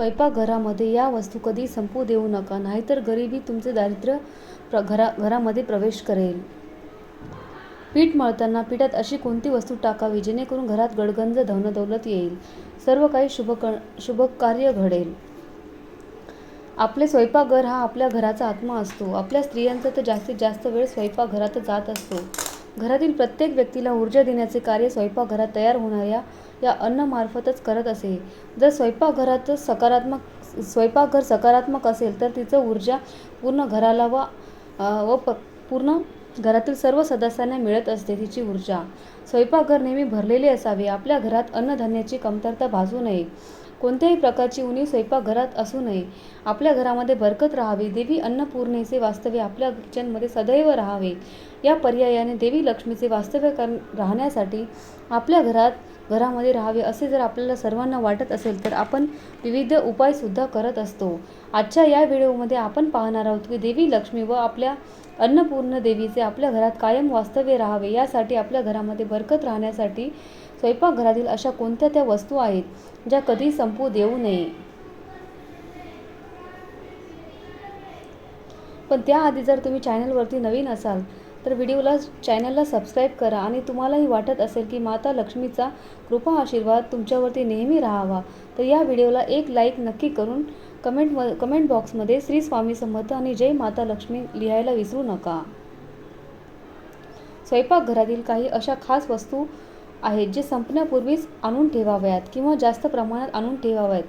स्वयंपाकघरामध्ये या वस्तू कधी संपू देऊ नका नाहीतर गरिबी तुमचे दारिद्र्य प्र घरा घरामध्ये प्रवेश करेल. पीठ मळताना पिठात अशी कोणती वस्तू टाकावी जेणेकरून घरात गडगंज धनदौलत येईल? सर्व काही शुभ शुभ कार्य घडेल. आपले स्वयंपाकघर हा आपल्या घराचा आत्मा असतो. आपल्या स्त्रियांचा तर जास्तीत जास्त वेळ स्वयंपाकघरात जात असतो. घरातील प्रत्येक व्यक्तीला ऊर्जा देण्याचे कार्य स्वयंपाकघरात तयार होणाऱ्या या अन्नमार्फतच करत असे. जर स्वयंपाकघरात सकारात्मक स्वयंपाकघर सकारात्मक असेल तर तिचं ऊर्जा पूर्ण घराला व व प पूर्ण घरातील सर्व सदस्यांना मिळत असते तिची ऊर्जा. स्वयंपाकघर नेहमी भरलेले असावे. आपल्या घरात अन्नधान्याची कमतरता भासू नये. कोणत्याही प्रकारची उणीव स्वयंपाकघरात असू नये. आपल्या घरामध्ये बरकत राहावी. देवी अन्नपूर्णेचे वास्तव्य आपल्या किचनमध्ये सदैव राहावे. या पर्यायाने देवी लक्ष्मीचे वास्तव्य कर राहण्यासाठी आपल्या घरात घरामध्ये राहावे असे जर आपल्याला सर्वांना वाटत असेल तर आपण विविध उपायसुद्धा करत असतो. आजच्या या व्हिडिओमध्ये आपण पाहणार आहोत की देवी लक्ष्मी व आपल्या अन्नपूर्ण देवीचे आपल्या घरात कायम वास्तव्य राहावे यासाठी आपल्या घरामध्ये बरकत राहण्यासाठी स्वयंपाकघरातील अशा कोणत्या त्या वस्तू आहेत ज्या कधी संपू देऊ नये? पण त्याआधी जर तुम्ही चॅनलवरती नवीन असाल तर व्हिडिओला चॅनलला सबस्क्राईब करा आणि तुम्हालाही वाटत असेल की माता लक्ष्मीचा कृपा आशीर्वाद तुमच्यावरती नेहमी राहावा तर या व्हिडिओला एक लाईक नक्की करून कमेंट म कमेंट बॉक्समध्ये श्री स्वामी समर्थ आणि जय माता लक्ष्मी लिहायला विसरू नका. स्वयंपाकघरातील काही अशा खास वस्तू आहेत जे संपण्यापूर्वीच आणून ठेवाव्यात किंवा जास्त प्रमाणात आणून ठेवाव्यात.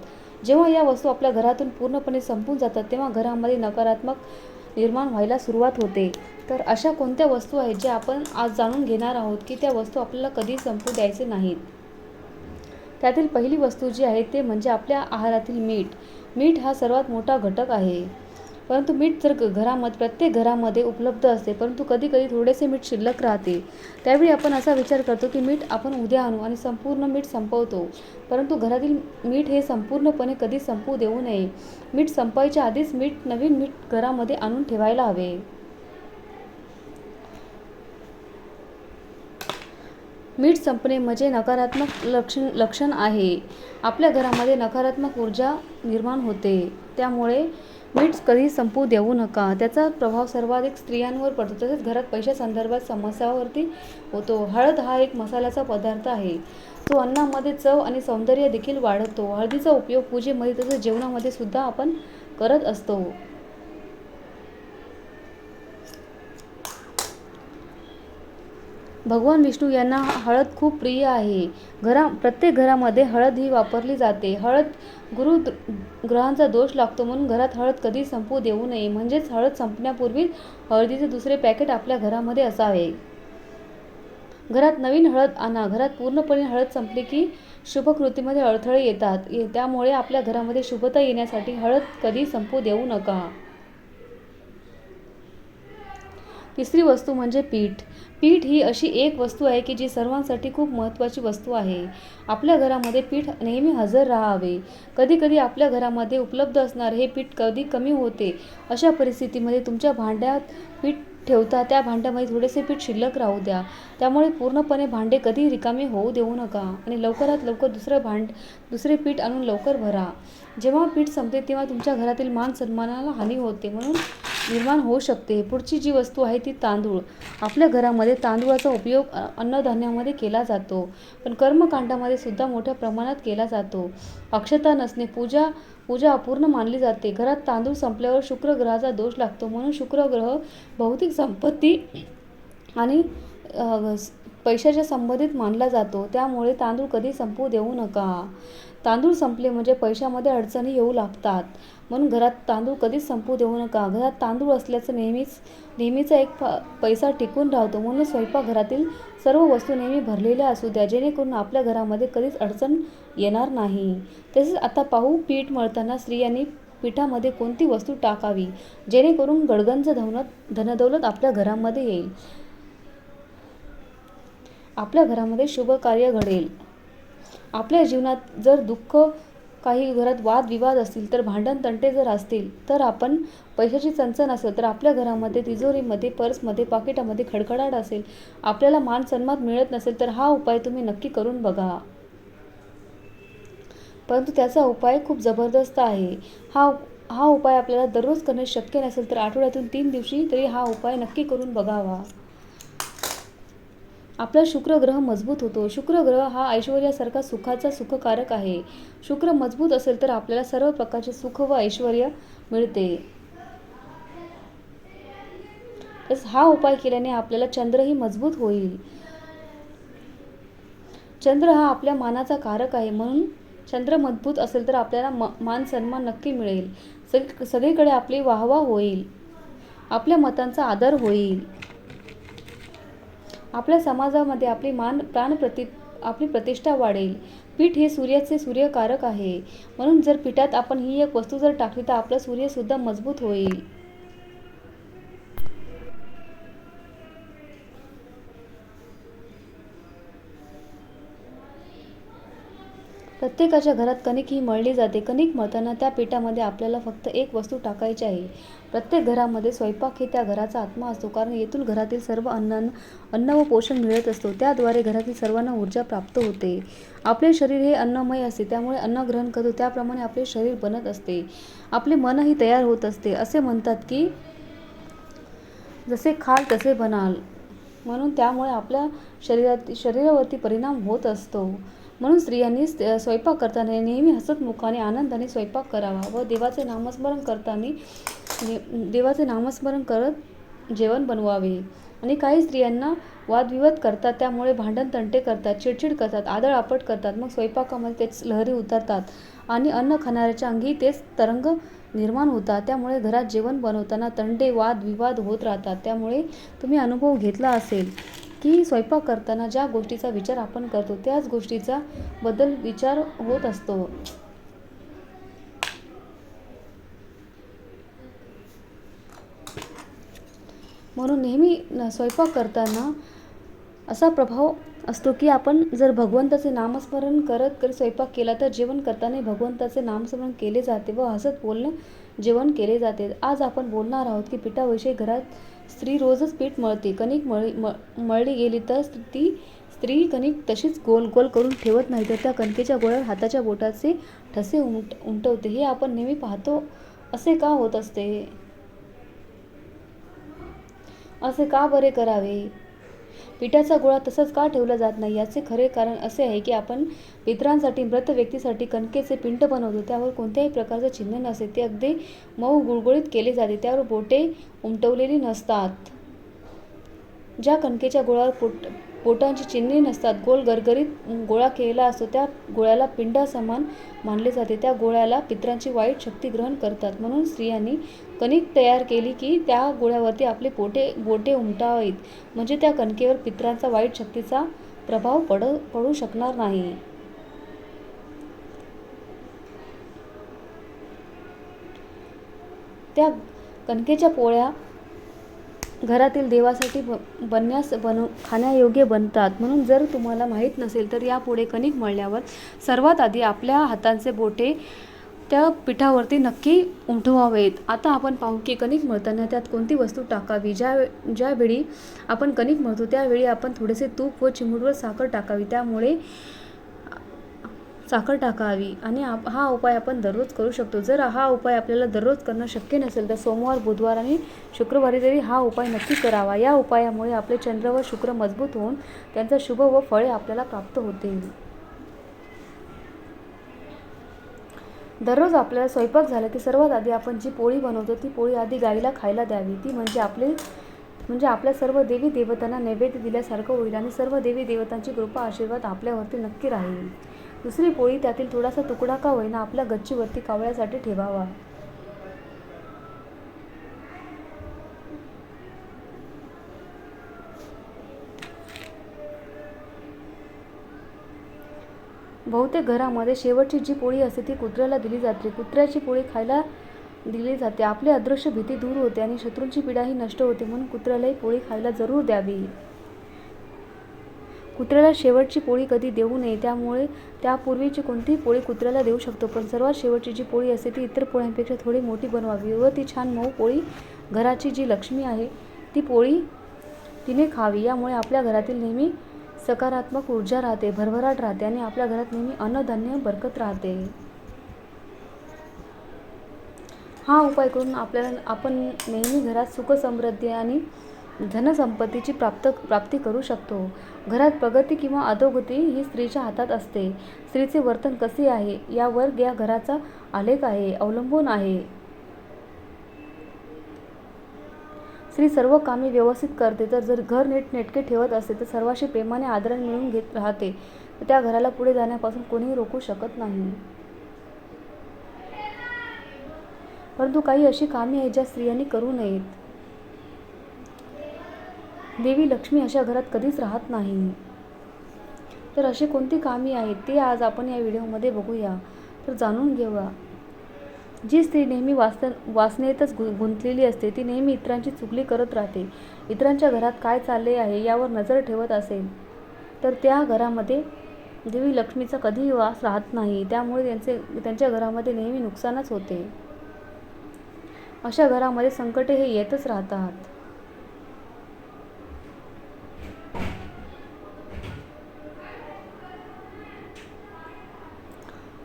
जेव्हा या वस्तू आपल्या घरातून पूर्णपणे संपून जातात तेव्हा घरामध्ये नकारात्मक निर्माण व्हायला सुरुवात होते. तर अशा कोणत्या वस्तू आहेत ज्या आपण आज जाणून घेणार आहोत की त्या वस्तू आपल्याला कधी संपू द्यायचे नाहीत? त्यातील पहिली वस्तू जी आहे ते म्हणजे आपल्या आहारातील मीठ. मीठ हा सर्वात मोठा घटक आहे. परंतु मीठ जर घरामध्ये प्रत्येक घरामध्ये उपलब्ध असते परंतु कधी कधी थोडेसे मीठ शिल्लक राहते. त्यावेळी आपण असा विचार करतो की मीठ आपण उद्या आणू आणि संपूर्ण मीठ संपवतो. परंतु घरातील मीठ हे संपूर्णपणे कधी संपू देऊ नये. मीठ संपायच्या आधीच मीठ नवीन मीठ घरामध्ये आणून ठेवायला हवे. मीठ संपणे म्हणजे नकारात्मक लक्षण लक्षण आहे. आपल्या घरामध्ये नकारात्मक ऊर्जा निर्माण होते. त्यामुळे मीठ कधी संपू देऊ नका. त्याचा प्रभाव सर्वाधिक स्त्रियांवर पडतो. तसेच घरात पैशासंदर्भात समस्यावरती होतो. हळद हा एक मसाल्याचा पदार्थ आहे. तो अन्नामध्ये चव आणि सौंदर्य देखील वाढवतो. हळदीचा उपयोग पूजेमध्ये तसेच जेवणामध्ये सुद्धा आपण करत असतो. भगवान विष्णू यांना हळद खूप प्रिय आहे. घरा प्रत्येक घरामध्ये हळद ही वापरली जाते. हळद गुरु ग्रहांचा दोष लागतो म्हणून घरात हळद कधी संपू देऊ नये. म्हणजेच हळद संपण्यापूर्वी हळदीचे दुसरे पॅकेट आपल्या घरामध्ये असावे. घरात नवीन हळद आणा. घरात पूर्णपणे हळद संपली की शुभकृतीमध्ये अडथळे येतात. ये- त्यामुळे आपल्या घरामध्ये शुभता येण्यासाठी हळद कधी संपू देऊ नका. तिसरी वस्तू म्हणजे पीठ. पीठ ही अशी एक वस्तू आहे की जी सर्वांसाठी खूप महत्त्वाची वस्तू आहे. आपल्या घरामध्ये पीठ नेहमी हजर राहावे. कधीकधी आपल्या घरामध्ये उपलब्ध असणारे हे पीठ कधी कमी होते अशा परिस्थितीमध्ये तुमच्या भांड्यात पीठ ठेवता त्या भांड्यामध्ये थोडेसे पीठ शिल्लक राहू द्या. त्यामुळे पूर्णपणे भांडे कधी रिकामे होऊ देऊ नका आणि लवकरात लवकर दुसरं भांड दुसरे पीठ आणून लवकर भरा. जेव्हा पीठ संपते तेव्हा तुमच्या घरातील मान सन्मानाला हानी होते म्हणून निर्माण होऊ शकते. पुढची जी वस्तू आहे ती तांदूळ. आपल्या घरामध्ये तांदूळाचा उपयोग अन्नधान्यामध्ये केला जातो. पण कर्मकांडामध्ये सुद्धा मोठ्या प्रमाणात केला जातो. अक्षता नसणे पूजा पूजा अपूर्ण मानली जाते. घरात तांदूळ संपल्यावर शुक्र ग्रहाचा दोष लागतो. म्हणून शुक्र ग्रह भौतिक संपत्ती आणि पैशाच्या संबंधित मानला जातो. त्यामुळे तांदूळ कधी संपू देऊ नका. तांदूळ संपले म्हणजे पैशामध्ये अडचणी येऊ लागतात. म्हणून घरात तांदूळ कधीच संपू देऊ नका. घरात तांदूळ असल्याचं नेहमीच नेहमीचा एक प पैसा टिकून राहतो. म्हणून स्वयंपाकघरातील सर्व वस्तू नेहमी भरलेल्या असू द्या. जेणेकरून आपल्या घरामध्ये कधीच अडचण येणार नाही. तसेच आता पाहू पीठ मळताना स्त्रियांनी पिठामध्ये कोणती वस्तू टाकावी? जेणेकरून गडगंज धवनत धनदौलत आपल्या घरामध्ये येईल. आपल्या घरामध्ये शुभ कार्य घडेल. आपल्या जीवनात जर दुःख काही घरात वादविवाद असतील तर भांडण तंटे जर असतील तर आपण पैशाची चणचण असेल तर आपल्या घरामध्ये तिजोरीमध्ये पर्समध्ये पाकिटामध्ये खडखडाट असेल आपल्याला मान सन्मान मिळत नसेल तर हा उपाय तुम्ही नक्की करून बघा. परंतु त्याचा उपाय खूप जबरदस्त आहे. हा हा उपाय आपल्याला दररोज करणे शक्य नसेल तर आठवड्यातून तीन दिवशी तरी हा उपाय नक्की करून बघावा. आपला शुक्र ग्रह मजबूत होतो. शुक्र ग्रह हा ऐश्वर्यासारखा सुखाचा सुखकारक आहे. शुक्र मजबूत असेल तर आपल्याला सर्व प्रकारचे सुख व ऐश्वर मिळते. तस हा उपाय केल्याने आपल्याला चंद्रही मजबूत होईल. चंद्र हा आपल्या मानाचा कारक आहे. म्हणून चंद्र मजबूत असेल तर आपल्याला म मान सन्मान नक्की मिळेल. सग सगळीकडे आपली वाहवा होईल. आपल्या मतांचा आदर होईल. आपल्या समाजामध्ये आपली मान प्राण प्रति आपली प्रतिष्ठा वाढेल. पीठ हे सूर्याचे सूर्यकारक आहे. म्हणून जर पीठात आपण ही एक वस्तू जर टाकली तर आपला सूर्यसुद्धा मजबूत होईल. प्रत्येकाच्या घरात कणिक ही मळली जाते. कणिक मळताना त्या पिठामध्ये आपल्याला फक्त एक वस्तू टाकायची आहे. प्रत्येक घरामध्ये स्वयंपाक हे त्या घराचा आत्मा असतो. कारण येथून घरातील सर्व अन्न अन्न व पोषण मिळत असतो. त्याद्वारे घरातील सर्वांना ऊर्जा प्राप्त होते. आपले शरीर हे अन्नमय असते. त्यामुळे अन्न ग्रहण करतो. त्याप्रमाणे आपले शरीर बनत असते. आपले मनही तयार होत असते. असे म्हणतात की जसे खाल तसे बनाल. म्हणून त्यामुळे आपल्या शरीरात शरीरावरती परिणाम होत असतो. म्हणून स्त्रियांनी स्वयंपाक करताना नेहमी हसतमुखाने आनंदाने स्वयंपाक करावा व देवाचे नामस्मरण करताना देवाचे नामस्मरण करत जेवण बनवावे. आणि काही स्त्रियांना वादविवाद करतात त्यामुळे भांडण तंटे करतात चिडचिड करतात आदळ आपट करतात मग स्वयंपाकामध्ये तेच लहरी उतरतात आणि अन्न खाणाऱ्याच्या अंगी तेच तरंग निर्माण होतात. त्यामुळे घरात जेवण बनवताना तंटे वाद विवाद होत राहतात. त्यामुळे तुम्ही अनुभव घेतला असेल. की स्वयंपाक करताना ज्या गोष्टीचा विचार आपण करतो त्याच गोष्टीचा बदल विचार होत असतो. म्हणून नेहमी स्वयंपाक करताना असा प्रभाव असतो की आपण जर भगवंताचे नामस्मरण करत करत स्वयंपाक केला तर जेवण करताना भगवंताचे नामस्मरण केले जाते व हसत बोलणे जेवण केले जाते. आज आपण बोलणार आहोत की पिठाविषयी घरात स्त्री रोजच पीठ मळते. कणिक मळी म- मळली गेली तर ती स्त्री कणिक तशीच गोल गोल करून ठेवत नाही तर त्या कणकेच्या गोळ्यावर हाताच्या बोटाचे ठसे उमट उमटवते हे आपण नेहमी पाहतो. असे का होत असते? असे का बरे करावे? पिठाचा गोळा तसंच का ठेवला जात नाही? याचे खरे कारण असे आहे की आपण पितरांसाठी मृत व्यक्तीसाठी कणकेचे पिंड बनवतो. त्यावर कोणत्याही प्रकारचे चिन्ह नसते. ते अगदी मऊ गुळगुळीत केले जाते. त्यावर बोटे उमटवलेली नसतात. ज्या कणकेच्या गोळावर पोट पोटांची चिन्हे नसतात. गोल गरगरीत गोळा केलेला असतो. त्या गोळ्याला पिंडासमान मानले जाते. त्या गोळ्याला पितरांची वाईट शक्ती ग्रहण करतात. म्हणून स्त्रियांनी कणिक तयार केली की त्या गोळ्यावरती आपले पोटे बोटे उमटावीत. म्हणजे त्या कणकेवर पितरांचा वाईट शक्तीचा प्रभाव पड पडू शकणार नाही. त्या कणकेच्या पोळ्या घरातील देवासाठी ब बनण्यास बनव खाण्यायोग्य बनतात. म्हणून जर तुम्हाला माहीत नसेल तर यापुढे कणिक मळल्यावर सर्वात आधी आपल्या हातांचे बोटे त्या पिठावरती नक्की उमटवावेत आता आपण पाहू की कणिक मळताना त्यात कोणती वस्तू टाकावी? ज्या ज्यावेळी आपण कणिक मळतो त्यावेळी आपण थोडेसे तूप व चिमूटवर साखर टाकावी. त्यामुळे साखर टाकावी आणि आप हा उपाय आपण दररोज करू शकतो. जर हा उपाय आपल्याला दररोज करणं शक्य नसेल तर सोमवार बुधवार आणि शुक्रवारी तरी हा उपाय नक्की करावा. या उपायामुळे आपले चंद्र व शुक्र मजबूत होऊन त्यांचा शुभ व फळे आपल्याला प्राप्त होतील. दररोज आपल्याला स्वयंपाक झाला की सर्वात आधी आपण जी पोळी बनवतो ती पोळी आधी गाईला खायला द्यावी. ती म्हणजे आपले म्हणजे आपल्या सर्व देवी देवतांना नैवेद्य दिल्यासारखं होईल आणि सर्व देवी देवतांची कृपा आशीर्वाद आपल्यावरती नक्की राहील. दुसरी पोळी त्यातील थोडासा तुकडा का होईना आपल्या गच्चीवरती कावळ्यासाठी ठेवावा. बहुतेक घरामध्ये शेवटची जी पोळी असते ती कुत्र्याला दिली जाते. कुत्र्याची पोळी खायला दिली जाते. आपली अदृश्य भीती दूर होते आणि शत्रूंची पिढाही नष्ट होते म्हणून कुत्र्यालाही पोळी खायला जरूर द्यावी. कुत्र्याला शेवटची पोळी कधी देऊ नये त्यामुळे त्यापूर्वीची कोणतीही पोळी कुत्र्याला देऊ शकतो. पण सर्वात शेवटची जी पोळी असते ती इतर पोळ्यांपेक्षा थोडी मोठी बनवावी. व ती छान मऊ पोळी घराची जी लक्ष्मी आहे ती पोळी तिने खावी. यामुळे आपल्या घरातील नेहमी सकारात्मक ऊर्जा राहते भरभराट राहते आणि आपल्या घरात नेहमी अन्नधान्य बरकत राहते. हा उपाय करून आपल्याला आपण नेहमी घरात सुख समृद्धी आणि धनसंपत्तीची प्राप्त प्राप्ती करू शकतो. घरात प्रगती किंवा अधोगती ही स्त्रीच्या हातात असते. स्त्रीचे वर्तन कसे आहे यावर या घराचा आलेख आहे अवलंबून आहे. स्त्री सर्व कामे व्यवस्थित करते तर जर घर नीटनेटके ठेवत असते तर सर्वाशी प्रेमाने आदरण मिळून घेत राहते. त्या घराला पुढे जाण्यापासून कोणीही रोखू शकत नाही. परंतु काही अशी कामे आहेत ज्या स्त्रियांनी करू नयेत. देवी लक्ष्मी अशा घरात कधीच राहत नाही. तर अशी कोणती कामे आहेत ते आज आपण या व्हिडिओमध्ये बघूया. तर जाणून घेऊया. जी स्त्री नेहमी वाचन वासनेतच गु गुंतलेली असते ती नेहमी इतरांची चुगली करत राहते. इतरांच्या घरात काय चालले आहे यावर नजर ठेवत असेल तर त्या घरामध्ये देवी लक्ष्मीचा कधीही वास राहत नाही. त्यामुळे त्यांचे त्यांच्या घरामध्ये नेहमी नुकसानच होते. अशा घरामध्ये संकटे हे येतच राहतात.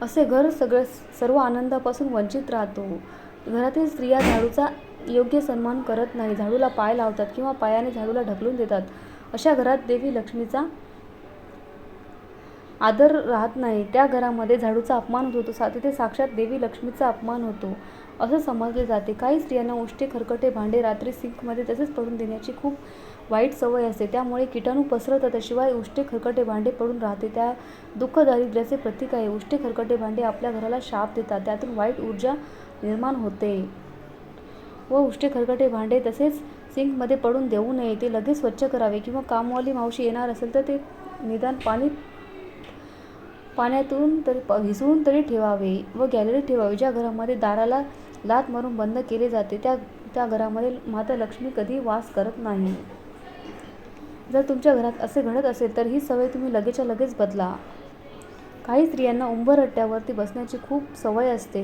असे घर सगळं सर्व आनंदापासून वंचित राहतो. घरातील स्त्रिया झाडूचा योग्य सन्मान करत नाही. झाडूला पाय लावतात किंवा पायाने झाडूला ढकलून देतात. अशा घरात देवी लक्ष्मीचा आदर राहत नाही. त्या घरामध्ये झाडूचा अपमान होतो सा तिथे साक्षात देवी लक्ष्मीचा अपमान होतो. असं समजले जाते. काही स्त्रियांना उष्टे खरकटे भांडे रात्री सिंकमध्ये तसेच पडून देण्याची खूप वाईट सवय असते. त्यामुळे किटाणू पसरतात. शिवाय उष्टे खरकटे भांडे पडून राहते. त्या दुःख दारिद्र्याचे प्रतीक आहे. उष्टे खरकटे भांडे आपल्या घराला शाप देतात. त्यातून वाईट ऊर्जा निर्माण होते. व उष्टे खरकटे भांडे तसेच सिंकमध्ये पडून देऊ नये. ते लगेच स्वच्छ करावे किंवा कामवाली मावशी येणार असेल तर ते निदान पाणी पाण्यातून तरी प तरी ठेवावे व गॅलरीत ठेवावे. ज्या घरामध्ये दाराला लात मारून बंद केले जाते त्या त्या घरामध्ये माता लक्ष्मी कधी वास करत नाही. जर तुमच्या घरात असे घडत असेल तर ही सवय तुम्ही लगेचच्या लगेच बदला. काही स्त्रियांना उंबरअट्ट्यावरती बसण्याची खूप सवय असते.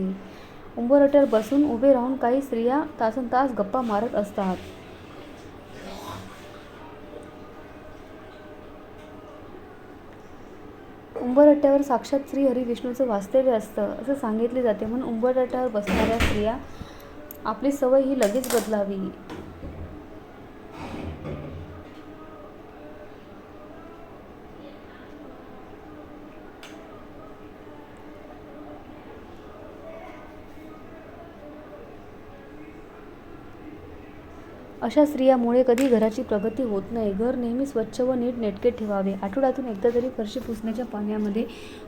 उंबरट्यावर बसून उभे राहून काही स्त्रिया तासन तास गप्पा मारत असतात. उंबरअट्ट्यावर साक्षात श्री हरी विष्णूचं वास्तव्य असतं असं सांगितले जाते. म्हणून उंबरट्यावर बसणाऱ्या स्त्रिया आपली सवय ही लगेच बदलावी. अशा स्त्रियामुळे कधी घराची प्रगती होत नाही. घर नेहमी स्वच्छ व नीट नेटके ठेवावे. आठवड्यातून एकदा तरी फरशी पुसण्याच्या पाण्यामध्ये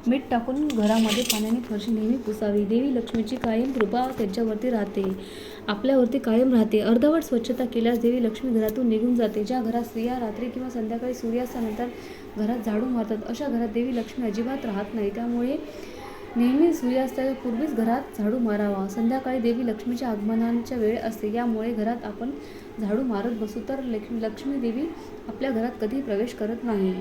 मीठ टाकून घरामध्ये पाण्याने फरशी नेहमी पुसावी. देवी लक्ष्मीची कायम कृपा त्यांच्यावरती राहते. आपल्यावरती कायम राहते. अर्धवट स्वच्छता केल्यास देवी लक्ष्मी घरातून निघून जाते. ज्या घरात स्त्रिया रात्री किंवा संध्याकाळी सूर्यास्तानंतर घरात झाडू मारतात अशा घरात देवी लक्ष्मी अजिबात राहत नाही. त्यामुळे नेहमी सूर्यास्ताच्या पूर्वीच घरात झाडू मारावा. संध्याकाळी देवी लक्ष्मीच्या आगमनांच्या वेळ असते. यामुळे घरात आपण झाडू मारत बसू. तर लक्ष्मी लक्ष्मी देवी आपल्या घरात कधी प्रवेश करत नाही.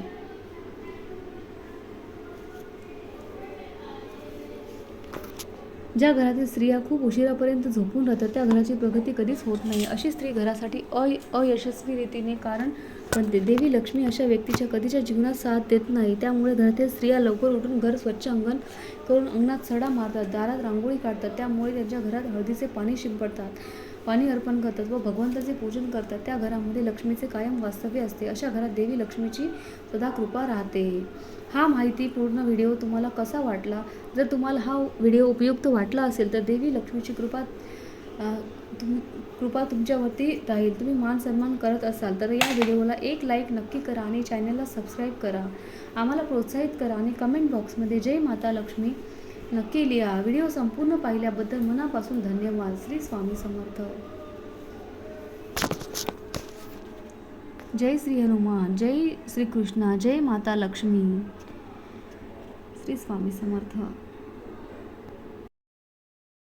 ज्या घरातील स्त्रिया खूप उशिरापर्यंत झोपून राहतात त्या घराची प्रगती कधीच होत नाही. अशी स्त्री घरासाठी अय अयशस्वी रीतीने कारण बनते. देवी लक्ष्मी अशा व्यक्तीच्या कधीच्या जीवनात साथ देत नाही. त्यामुळे घरातील स्त्रिया लवकर उठून घर स्वच्छ अंगण करून अंगणात सडा मारतात दारात रांगोळी काढतात. त्यामुळे त्यांच्या घरात हळदीचे पाणी शिंपडतात. पाणी अर्पण करतात व भगवंताचे पूजन करतात. त्या घरामध्ये लक्ष्मीचे कायम वास्तव्य असते. अशा घरात देवी लक्ष्मीची सदा कृपा राहते. हा माहिती पूर्ण व्हिडिओ तुम्हाला कसा वाटला? जर तुम्हाला हा व्हिडिओ उपयुक्त वाटला असेल तर देवी लक्ष्मीची कृपा तुम कृपा तुमच्यावरती राहील. तुम्ही मान सन्मान करत असाल तर या व्हिडिओला एक लाईक नक्की करा आणि चॅनलला सबस्क्राईब करा. आम्हाला प्रोत्साहित करा आणि कमेंट बॉक्समध्ये जय माता लक्ष्मी. नक्की लिहा व्हिडिओ संपूर्ण पाहिल्याबद्दल मनापासून धन्यवाद. श्री स्वामी समर्थ. जय श्री हनुमान. जय श्री कृष्णा. जय माता लक्ष्मी. श्री स्वामी समर्थ.